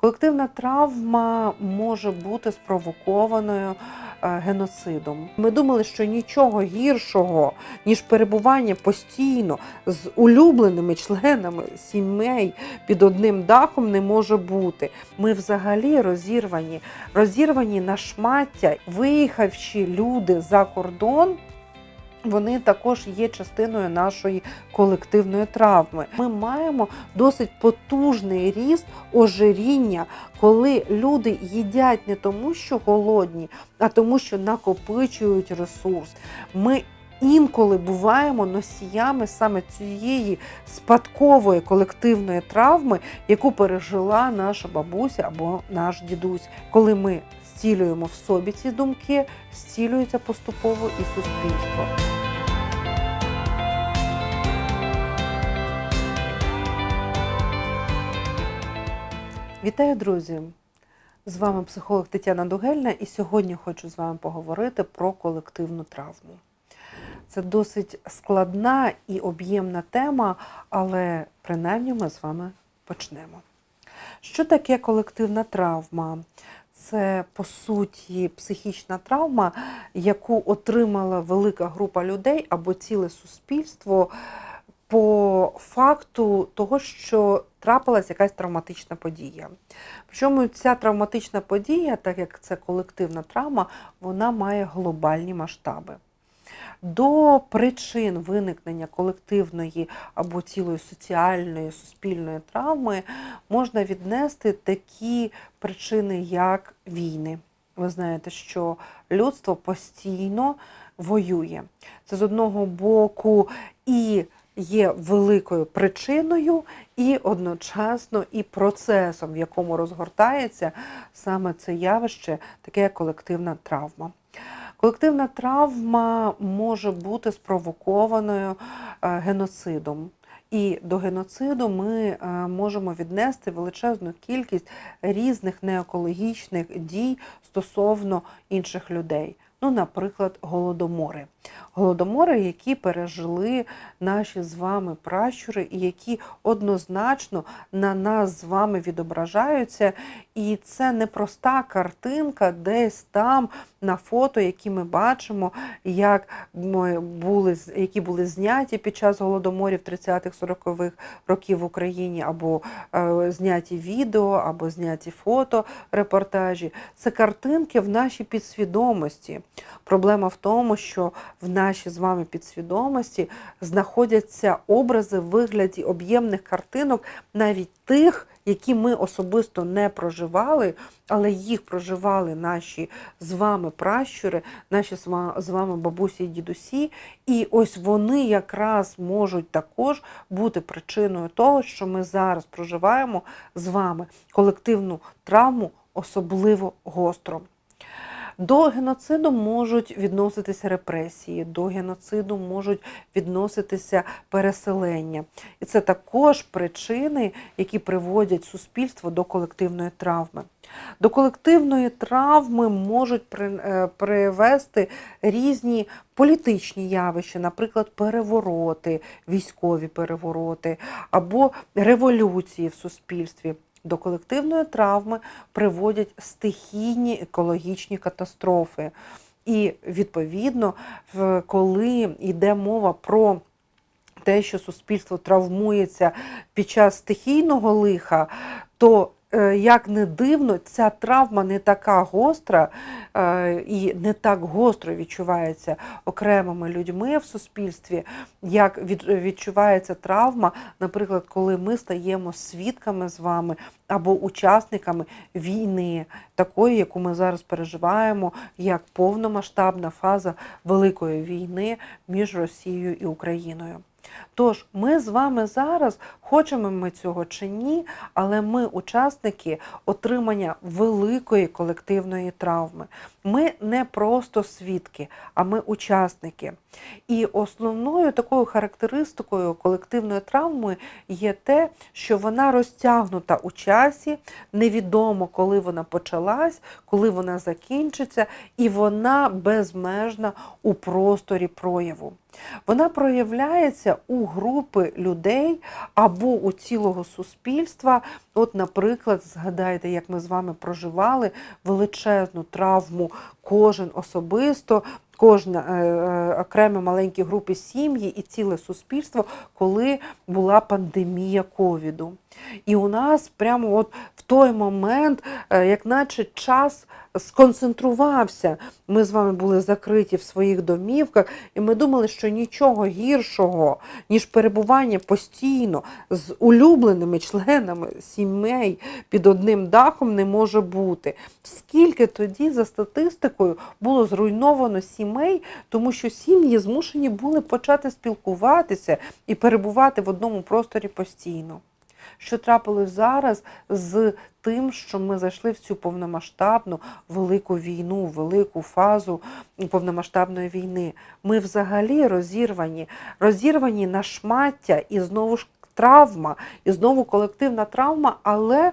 Колективна травма може бути спровокованою е, геноцидом. Ми думали, що нічого гіршого, ніж перебування постійно з улюбленими членами сімей під одним дахом не може бути. Ми взагалі розірвані, розірвані на шмаття, виїхавши люди за кордон. Вони також є частиною нашої колективної травми. Ми маємо досить потужний ріст ожиріння, коли люди їдять не тому, що голодні, а тому, що накопичують ресурс. Ми інколи буваємо носіями саме цієї спадкової колективної травми, яку пережила наша бабуся або наш дідусь. Коли ми зцілюємо в собі ці думки, зцілюється поступово і суспільство. Вітаю, друзі! З вами психолог Тетяна Дугельна, і сьогодні хочу з вами поговорити про колективну травму. Це досить складна і об'ємна тема, але принаймні ми з вами почнемо. Що таке колективна травма? Це по суті психічна травма, яку отримала велика група людей або ціле суспільство по факту того, що трапилась якась травматична подія. Причому ця травматична подія, так як це колективна травма, вона має глобальні масштаби. До причин виникнення колективної або цілої соціальної суспільної травми можна віднести такі причини, як війни. Ви знаєте, що людство постійно воює. Це з одного боку і є великою причиною, і одночасно і процесом, в якому розгортається саме це явище, таке колективна травма. Колективна травма може бути спровокованою е, геноцидом. І до геноциду ми е, можемо віднести величезну кількість різних неекологічних дій стосовно інших людей. Ну, наприклад, голодомори. Голодомори, які пережили наші з вами пращури, і які однозначно на нас з вами відображаються. І це не проста картинка, десь там на фото, які ми бачимо, як ми були, які були зняті під час голодоморів 30-х, 40-х років в Україні, або е, зняті відео, або зняті фото, репортажі. Це картинки в нашій підсвідомості. Проблема в тому, що в нашій з вами підсвідомості знаходяться образи в вигляді об'ємних картинок, навіть тих, які ми особисто не проживали, але їх проживали наші з вами пращури, наші з вами бабусі і дідусі. І ось вони якраз можуть також бути причиною того, що ми зараз проживаємо з вами колективну травму, особливо гостро. До геноциду можуть відноситися репресії, до геноциду можуть відноситися переселення. І це також причини, які приводять суспільство до колективної травми. До колективної травми можуть е, привести різні політичні явища, наприклад, перевороти, військові перевороти або революції в суспільстві. До колективної травми приводять стихійні екологічні катастрофи. І, відповідно, коли йде мова про те, що суспільство травмується під час стихійного лиха, то як не дивно, ця травма не така гостра е, і не так гостро відчувається окремими людьми в суспільстві, як відчувається травма, наприклад, коли ми стаємо свідками з вами або учасниками війни, такої, яку ми зараз переживаємо, як повномасштабна фаза великої війни між Росією і Україною. Тож ми з вами зараз хочемо ми цього чи ні, але ми учасники отримання великої колективної травми. Ми не просто свідки, а ми учасники. І основною такою характеристикою колективної травми є те, що вона розтягнута у часі, невідомо, коли вона почалась, коли вона закінчиться, і вона безмежна у просторі прояву. Вона проявляється у групи людей або у цілого суспільства. От, наприклад, згадайте, як ми з вами проживали величезну травму, кожен особисто. Кожна е, е, маленькі групи сім'ї і ціле суспільство, коли була пандемія ковіду. І у нас прямо от в той момент, е, як наче час сконцентрувався. Ми з вами були закриті в своїх домівках, і ми думали, що нічого гіршого, ніж перебування постійно з улюбленими членами сімей під одним дахом не може бути. Скільки тоді, за статистикою, було зруйновано сімей, тому що сім'ї змушені були почати спілкуватися і перебувати в одному просторі постійно. Що трапилось зараз з тим, що ми зайшли в цю повномасштабну велику війну, велику фазу повномасштабної війни? Ми взагалі розірвані, розірвані на шмаття і знову ж травма, і знову колективна травма, але.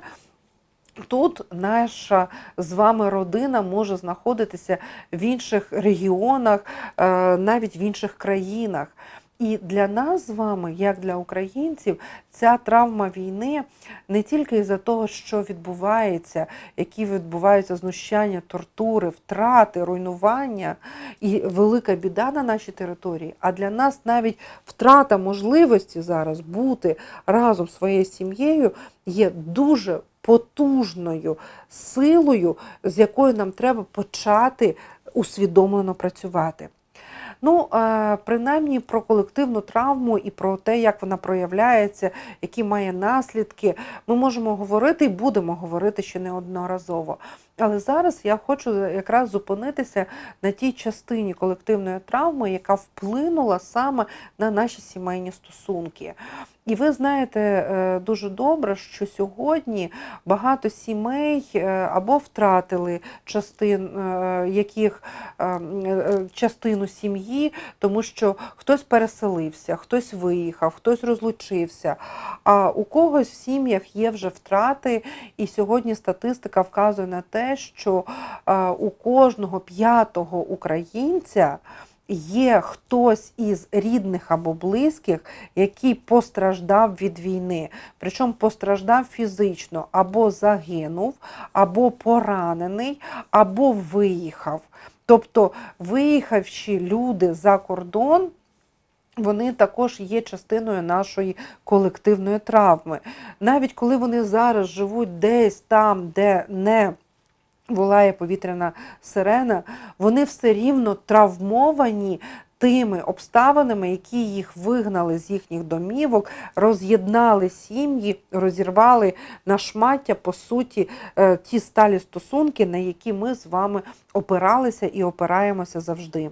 Тут наша з вами родина може знаходитися в інших регіонах, е, навіть в інших країнах. І для нас з вами, як для українців, ця травма війни не тільки із-за того, що відбувається, які відбуваються знущання, тортури, втрати, руйнування і велика біда на нашій території, а для нас навіть втрата можливості зараз бути разом своєю сім'єю є дуже потужною силою, з якою нам треба почати усвідомлено працювати. Ну, е, принаймні про колективну травму і про те, як вона проявляється, які має наслідки, ми можемо говорити і будемо говорити ще неодноразово. Але зараз я хочу якраз зупинитися на тій частині колективної травми, яка вплинула саме на наші сімейні стосунки. І ви знаєте е, дуже добре, що сьогодні багато сімей е, або втратили частин, яких частину сім'ї, тому що хтось переселився, хтось виїхав, хтось розлучився. А у когось в сім'ях є вже втрати, і сьогодні статистика вказує на те, що у кожного п'ятого українця є хтось із рідних або близьких, який постраждав від війни. Причому постраждав фізично, або загинув, або поранений, або виїхав. Тобто, виїхавши люди за кордон. Вони також є частиною нашої колективної травми. Навіть коли вони зараз живуть десь там, де не волає повітряна сирена, вони все рівно травмовані тими обставинами, які їх вигнали з їхніх домівок, роз'єднали сім'ї, розірвали на шмаття, по суті, е, ті сталі стосунки, на які ми з вами опиралися і опираємося завжди.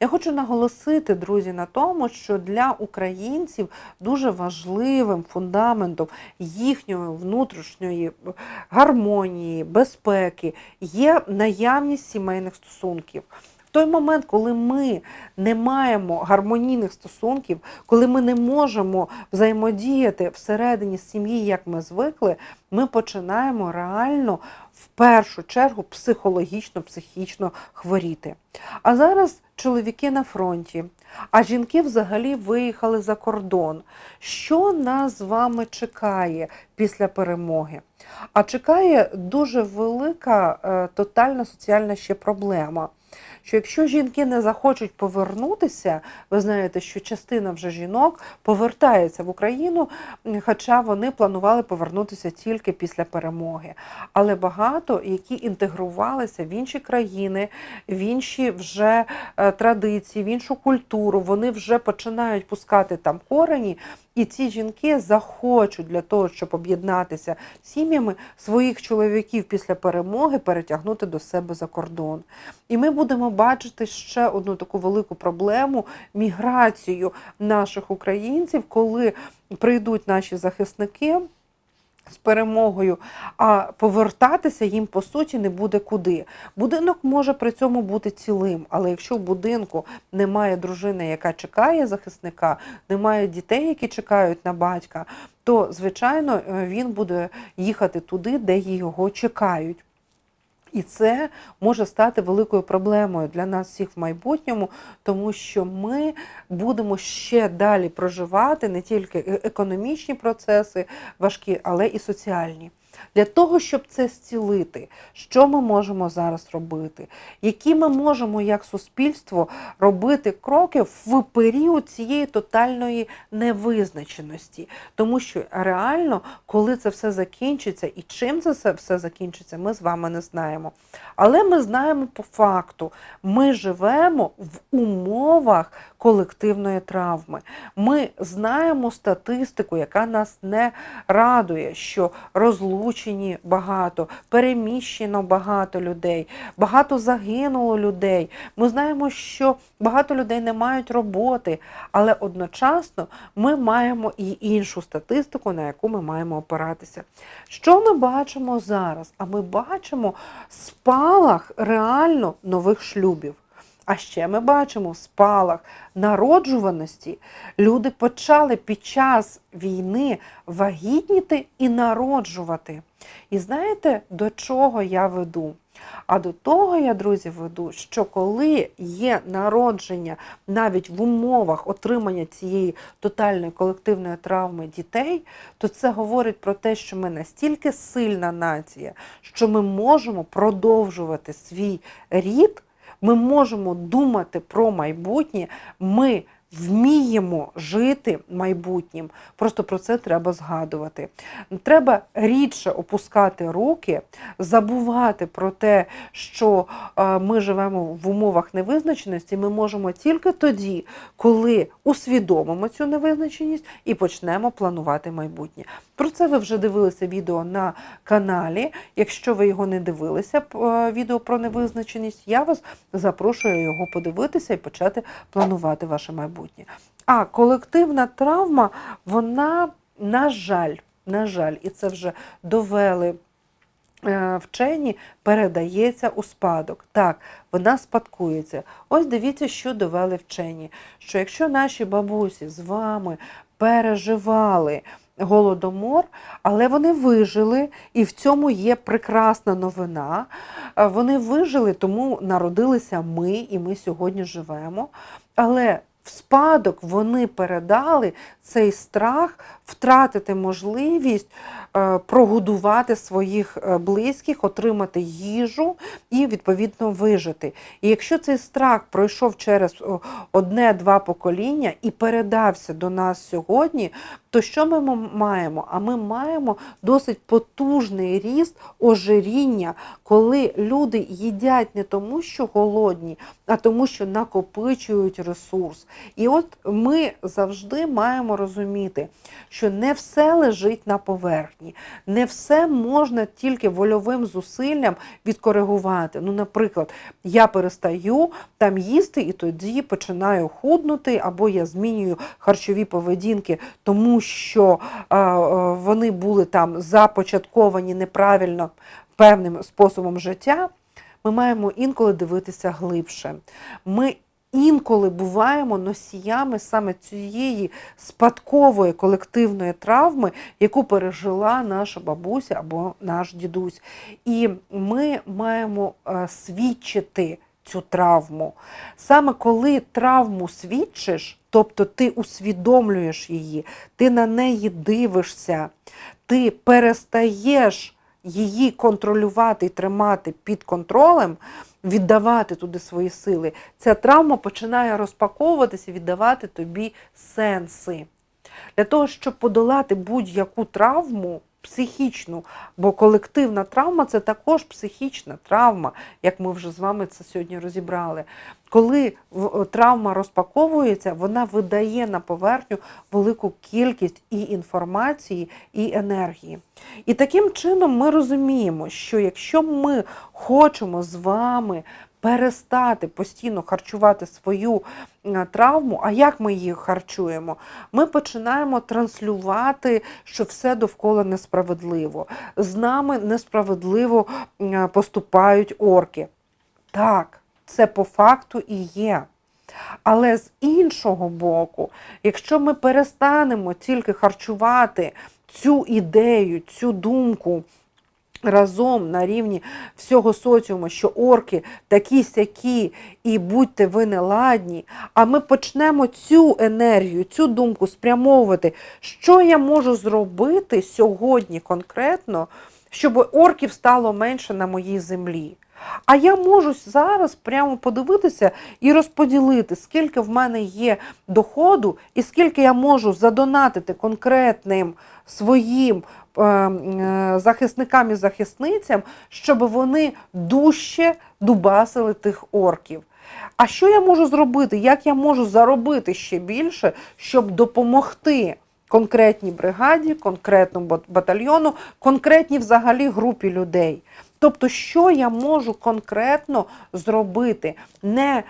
Я хочу наголосити, друзі, на тому, що для українців дуже важливим фундаментом їхньої внутрішньої гармонії, безпеки є наявність сімейних стосунків. Той момент, коли ми не маємо гармонійних стосунків, коли ми не можемо взаємодіяти всередині сім'ї, як ми звикли, ми починаємо реально в першу чергу психологічно, психічно хворіти. А зараз чоловіки на фронті, а жінки взагалі виїхали за кордон. Що нас з вами чекає після перемоги? А чекає дуже велика е, тотальна соціальна ще проблема що якщо жінки не захочуть повернутися, ви знаєте, що частина вже жінок повертається в Україну, хоча вони планували повернутися тільки після перемоги. Але багато, які інтегрувалися в інші країни, в інші вже е, традиції, в іншу культуру, вони вже починають пускати там корені. І ці жінки захочуть для того, щоб об'єднатися сім'ями своїх чоловіків після перемоги перетягнути до себе за кордон. І ми будемо бачити ще одну таку велику проблему міграцію наших українців, коли прийдуть наші захисники з перемогою, а повертатися їм по суті не буде куди. Будинок може при цьому бути цілим, але якщо в будинку немає дружини, яка чекає захисника, немає дітей, які чекають на батька, то звичайно е, він буде їхати туди, де його чекають. І це може стати великою проблемою для нас всіх в майбутньому, тому що ми будемо ще далі проживати не тільки е- економічні процеси важкі, але і соціальні. Для того, щоб це зцілити, що ми можемо зараз робити, які ми можемо як суспільство робити кроки в період цієї тотальної невизначеності. Тому що реально, коли це все закінчиться і чим це все- закінчиться, ми з вами не знаємо. Але ми знаємо по факту, ми живемо в умовах колективної травми. Ми знаємо статистику, яка нас не радує, що розлучені багато, переміщено багато людей, багато загинуло людей. Ми знаємо, що багато людей не мають роботи, але одночасно ми маємо і іншу статистику, на яку ми маємо опиратися. Що ми бачимо зараз? А ми бачимо спалах реально нових шлюбів. А ще ми бачимо спалах народжуваності. Люди почали під час війни вагітніти і народжувати. І знаєте, до чого я веду? А до того я, друзі, веду, що коли є народження навіть в умовах отримання цієї тотальної колективної травми дітей, то це говорить про те, що ми настільки сильна нація, що ми можемо продовжувати свій рід, ми можемо думати про майбутнє, ми вміємо жити майбутнім. Просто про це треба згадувати. Треба рідше опускати руки, забувати про те, що е, ми живемо в умовах невизначеності. Ми можемо тільки тоді, коли усвідомимо цю невизначеність і почнемо планувати майбутнє. Про це ви вже дивилися відео на каналі. Якщо ви його не дивилися, е, відео про невизначеність, я вас запрошую його подивитися і почати планувати ваше майбутнє. А колективна травма, вона, на жаль, на жаль, і це вже довели е, вчені, передається у спадок. Так, вона спадкується. Ось дивіться, що довели вчені. Що якщо наші бабусі з вами переживали голодомор, але вони вижили, і в цьому є прекрасна новина. Е, Вони вижили, тому народилися ми, і ми сьогодні живемо. Але в спадок вони передали цей страх втратити можливість прогодувати своїх е, близьких, отримати їжу і відповідно вижити. І якщо цей страх пройшов через одне-два покоління і передався до нас сьогодні, то що ми маємо? А ми маємо досить потужний ріст ожиріння, коли люди їдять не тому, що голодні, а тому, що накопичують ресурс. І от ми завжди маємо розуміти, що не все лежить на поверхні, не все можна тільки вольовим зусиллям відкоригувати. Ну, наприклад, я перестаю там їсти і тоді починаю худнути, або я змінюю харчові поведінки, тому що вони були там започатковані неправильно певним способом життя. Ми маємо інколи дивитися глибше. Ми інколи буваємо носіями саме цієї спадкової колективної травми, яку пережила наша бабуся або наш дідусь. І ми маємо е, свідчити цю травму. Саме коли травму свідчиш, тобто ти усвідомлюєш її, ти на неї дивишся, ти перестаєш її контролювати і тримати під контролем, віддавати туди свої сили, ця травма починає розпаковуватися, віддавати тобі сенси. Для того, щоб подолати будь-яку травму психічну, бо колективна травма це також психічна травма, як ми вже з вами це сьогодні розібрали. Коли травма розпаковується, вона видає на поверхню велику кількість і інформації, і енергії. І таким чином ми розуміємо, що якщо ми хочемо з вами перестати постійно харчувати свою е, травму, а як ми її харчуємо? Ми починаємо транслювати, що все довкола несправедливо. З нами несправедливо е, поступають орки. Так, це по факту і є. Але з іншого боку, якщо ми перестанемо тільки харчувати цю ідею, цю думку разом на рівні всього соціуму, що орки такі сякі, і будьте ви неладні, а ми почнемо цю енергію, цю думку спрямовувати, що я можу зробити сьогодні конкретно, щоб орків стало менше на моїй землі. А я можу зараз прямо подивитися і розподілити, скільки в мене є доходу, і скільки я можу задонатити конкретним своїм захисникам і захисницям, щоб вони дужче дубасили тих орків. А що я можу зробити? Як я можу заробити ще більше, щоб допомогти конкретній бригаді, конкретному батальйону, конкретній взагалі групі людей? Тобто, що я можу конкретно зробити? Не е,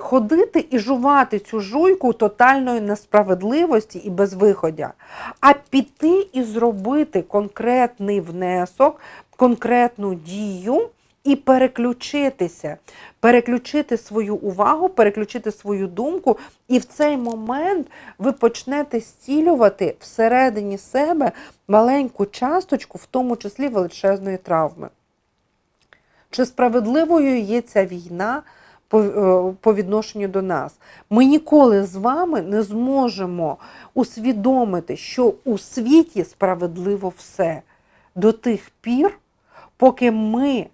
ходити і жувати цю жуйку тотальної несправедливості і безвиходя, а піти і зробити конкретний внесок, конкретну дію і переключитися, переключити свою увагу, переключити свою думку, і в цей момент ви почнете зцілювати всередині себе маленьку часточку, в тому числі величезної травми. Чи справедливою є ця війна по, е, по відношенню до нас? Ми ніколи з вами не зможемо усвідомити, що у світі справедливо все до тих пір, поки ми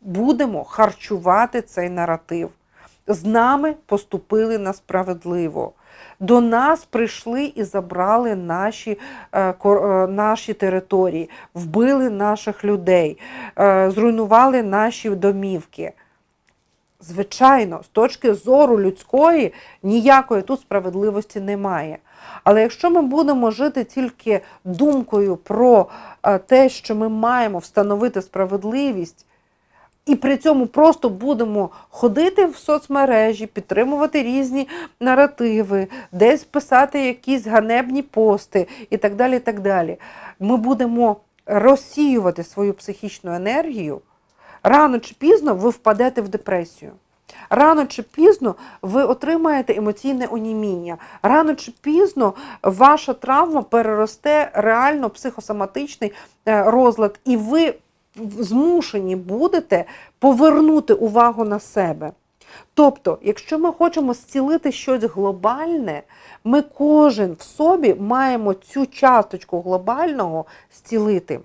будемо харчувати цей наратив. З нами поступили несправедливо. До нас прийшли і забрали наші, е, е, наші території, вбили наших людей, зруйнували наші домівки. Звичайно, з точки зору людської ніякої тут справедливості немає. Але якщо ми будемо жити тільки думкою про е, те, що ми маємо встановити справедливість, і при цьому просто будемо ходити в соцмережі, підтримувати різні наративи, десь писати якісь ганебні пости і так далі. і так далі. Ми будемо розсіювати свою психічну енергію. Рано чи пізно ви впадете в депресію. Рано чи пізно ви отримаєте емоційне оніміння. Рано чи пізно ваша травма переросте реально психосоматичний е, розлад, і ви змушені будете повернути увагу на себе. Тобто, якщо ми хочемо зцілити щось глобальне, ми кожен в собі маємо цю часточку глобального зцілити.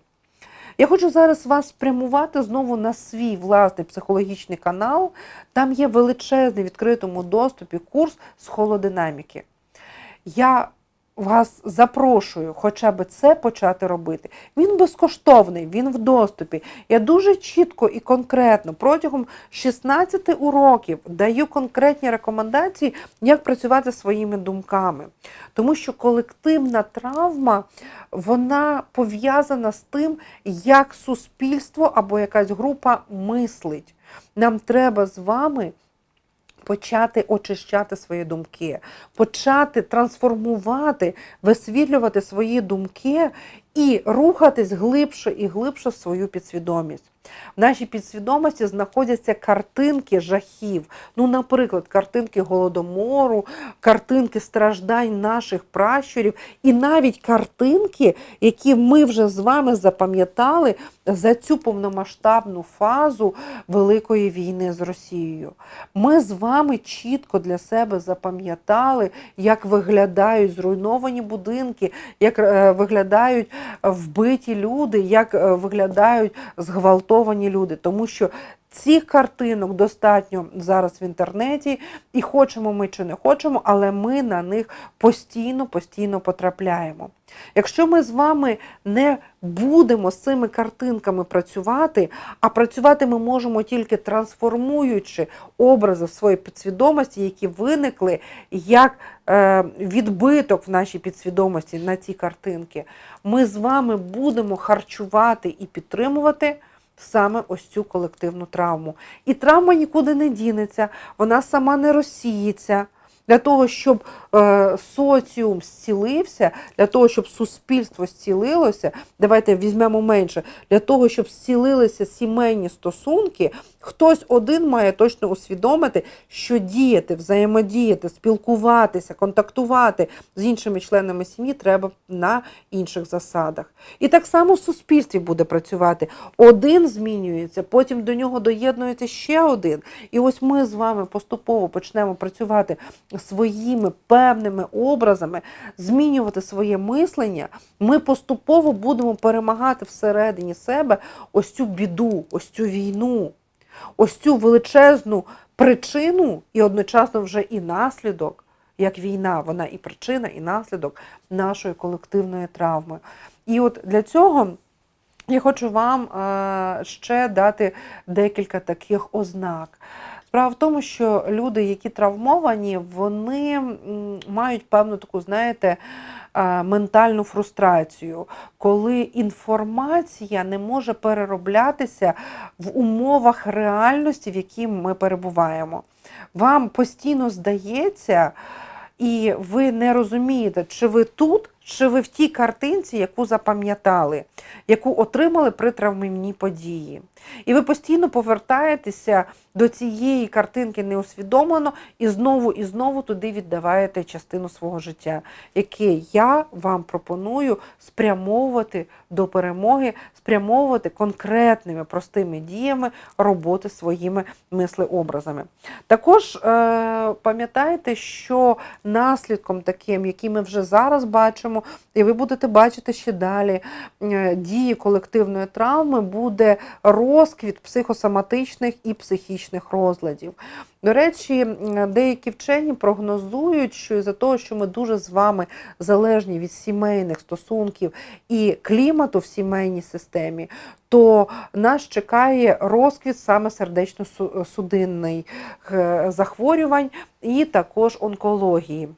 Я хочу зараз вас спрямувати знову на свій власний психологічний канал. Там є величезний відкритому доступі курс з холодинаміки. Я вас запрошую хоча б це почати робити. Він безкоштовний, він в доступі. Я дуже чітко і конкретно протягом 16 уроків даю конкретні рекомендації, як працювати своїми думками. Тому що колективна травма вона пов'язана з тим, як суспільство або якась група мислить. Нам треба з вами почати очищати свої думки, почати трансформувати, висвітлювати свої думки і рухатись глибше і глибше в свою підсвідомість. В нашій підсвідомості знаходяться картинки жахів. Ну, наприклад, картинки голодомору, картинки страждань наших пращурів, і навіть картинки, які ми вже з вами запам'ятали за цю повномасштабну фазу Великої війни з Росією. Ми з вами чітко для себе запам'ятали, як виглядають зруйновані будинки, як е, виглядають вбиті люди, як е, виглядають зґвалтовані люди. Тому що цих картинок достатньо зараз в інтернеті, і хочемо ми чи не хочемо, але ми на них постійно, постійно потрапляємо. Якщо ми з вами не будемо з цими картинками працювати, а працювати ми можемо тільки трансформуючи образи в своїй підсвідомості, які виникли як е, відбиток в нашій підсвідомості на ці картинки, ми з вами будемо харчувати і підтримувати. Саме ось цю колективну травму. І травма нікуди не дінеться, вона сама не розсіється. Для того, щоб е, соціум зцілився, для того, щоб суспільство зцілилося, давайте візьмемо менше, для того, щоб зцілилися сімейні стосунки, хтось один має точно усвідомити, що діяти, взаємодіяти, спілкуватися, контактувати з іншими членами сім'ї треба на інших засадах. І так само в суспільстві буде працювати. Один змінюється, потім до нього доєднується ще один. І ось ми з вами поступово почнемо працювати своїми певними образами, змінювати своє мислення. Ми поступово будемо перемагати всередині себе ось цю біду, ось цю війну, ось цю величезну причину і одночасно вже і наслідок, як війна, вона і причина, і наслідок нашої колективної травми. І от для цього. Я хочу вам е, ще дати декілька таких ознак. Справа в тому, що люди, які травмовані, вони мають певну таку, знаєте, е, ментальну фрустрацію, коли інформація не може перероблятися в умовах реальності, в якій ми перебуваємо. Вам постійно здається, і ви не розумієте, чи ви тут, чи ви в тій картинці, яку запам'ятали, яку отримали при травмівній події. І ви постійно повертаєтеся до цієї картинки неусвідомлено і знову і знову туди віддаваєте частину свого життя, яке я вам пропоную спрямовувати до перемоги, спрямовувати конкретними простими діями роботи своїми мислеобразами. Також е, пам'ятайте, що наслідком таким, який ми вже зараз бачимо, і ви будете бачити ще далі е, дії колективної травми, буде розквіт психосоматичних і психічних розладів. До речі, деякі вчені прогнозують, що із-за того, що ми дуже з вами залежні від сімейних стосунків і клімату в сімейній системі, то нас чекає розквіт саме сердечно-судинних е, захворювань і також онкології.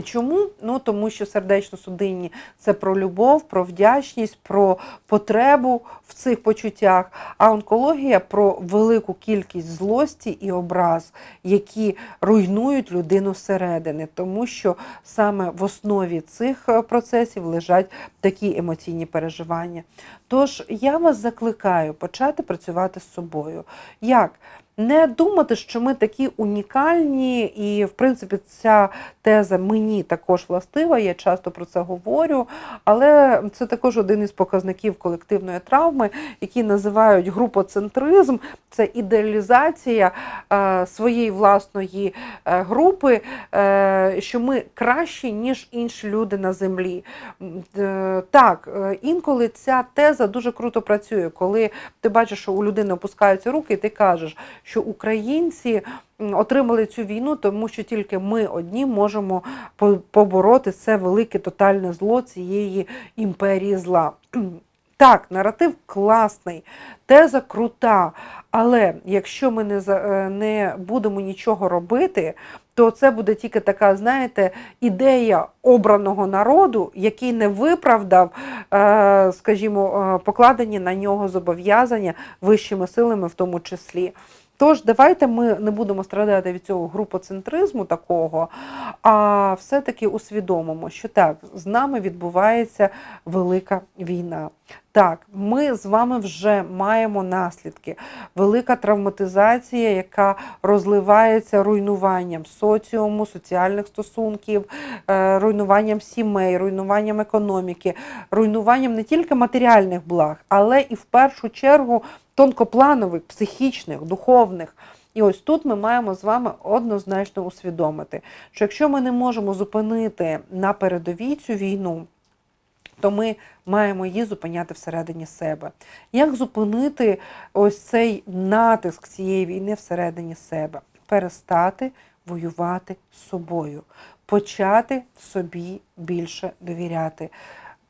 Чому? Ну тому що сердечно-судинні це про любов, про вдячність, про потребу в цих почуттях, а онкологія про велику кількість злості і образ, які руйнують людину зсередини, тому що саме в основі цих е, процесів лежать такі емоційні переживання. Тож я вас закликаю почати працювати з собою. Як? Не думати, що ми такі унікальні, і, в принципі, ця теза мені також властива, я часто про це говорю, але це також один із показників колективної травми, які називають групоцентризм, це ідеалізація е, своєї власної е, групи, е, що ми кращі, ніж інші люди на землі. Е, Так, е, інколи ця теза дуже круто працює, коли ти бачиш, що у людини опускаються руки, і ти кажеш, що українці отримали цю війну, тому що тільки ми одні можемо побороти це велике тотальне зло цієї імперії зла. Так, наратив класний, теза крута, але якщо ми не, е, не будемо нічого робити, то це буде тільки така, знаєте, ідея обраного народу, який не виправдав, е, скажімо, е, покладені на нього зобов'язання вищими силами, в тому числі. Тож давайте ми не будемо страдати від цього групоцентризму такого, а все-таки усвідомимо, що так, з нами відбувається велика війна. Так, ми з вами вже маємо наслідки. Велика травматизація, яка розливається руйнуванням соціуму, соціальних стосунків, е, руйнуванням сімей, руйнуванням економіки, руйнуванням не тільки матеріальних благ, але і в першу чергу тонкопланових, психічних, духовних. І ось тут ми маємо з вами однозначно усвідомити, що якщо ми не можемо зупинити на передовій цю війну, то ми маємо її зупиняти всередині себе. Як зупинити ось цей натиск цієї війни всередині себе? Перестати воювати з собою, почати собі більше довіряти,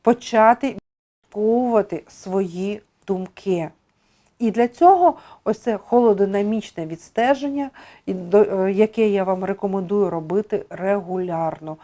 почати відслідковувати свої думки. І для цього ось це холодинамічне відстеження, е, яке я вам рекомендую робити регулярно.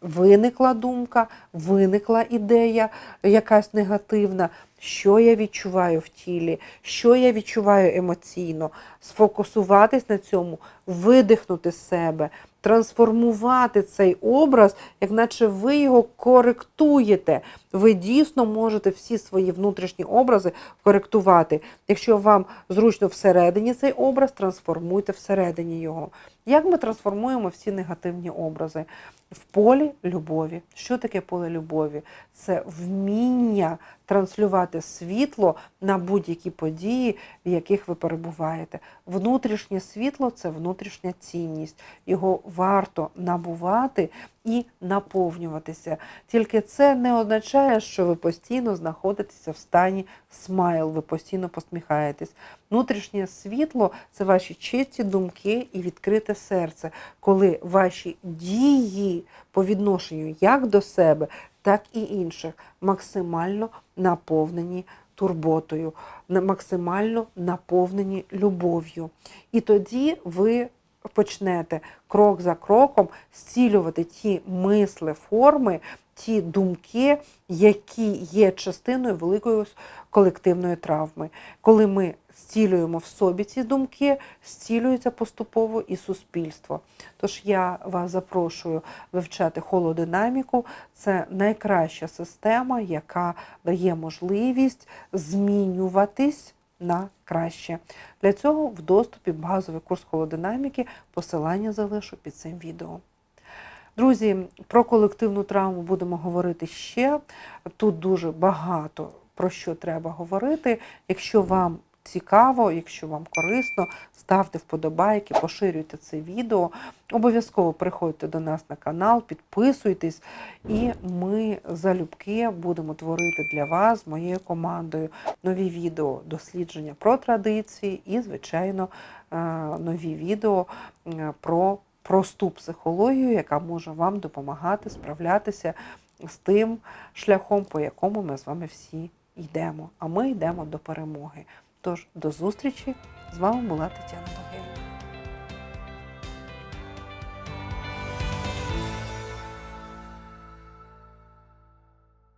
Виникла думка, виникла ідея якась негативна. Що я відчуваю в тілі, що я відчуваю емоційно, сфокусуватись на цьому, видихнути себе, трансформувати цей образ, як наче ви його коректуєте. Ви дійсно можете всі свої внутрішні образи коректувати. Якщо вам зручно всередині цей образ, трансформуйте всередині його. Як ми трансформуємо всі негативні образи? В полі любові. Що таке поле любові? Це вміння транслювати світло на будь-які події, в яких ви перебуваєте. Внутрішнє світло це внутрішня цінність. Його варто набувати і наповнюватися. Тільки це не означає, що ви постійно знаходитеся в стані смайл, ви постійно посміхаєтесь. Внутрішнє світло це ваші чисті думки і відкрите серце, коли ваші дії по відношенню як до себе, так і інших максимально наповнені турботою, максимально наповнені любов'ю. І тоді ви почнете крок за кроком зцілювати ті мисли, форми, ті думки, які є частиною великої колективної травми. Коли ми зцілюємо в собі ці думки, зцілюється поступово і суспільство. Тож я вас запрошую вивчати холодинаміку. Це найкраща система, яка дає можливість змінюватись на краще. Для цього в доступі базовий курс холодинаміки. Посилання залишу під цим відео. Друзі, про колективну травму будемо говорити ще. Тут дуже багато про що треба говорити. Якщо вам цікаво, якщо вам корисно, ставте вподобайки, поширюйте це відео. Обов'язково приходьте до нас на канал, підписуйтесь, і ми залюбки будемо творити для вас з моєю командою нові відео, дослідження про традиції і, звичайно, е, нові відео е, про просту психологію, яка може вам допомагати справлятися з тим шляхом, по якому ми з вами всі йдемо. А ми йдемо до перемоги. Тож до зустрічі! З вами була Тетяна Могильна.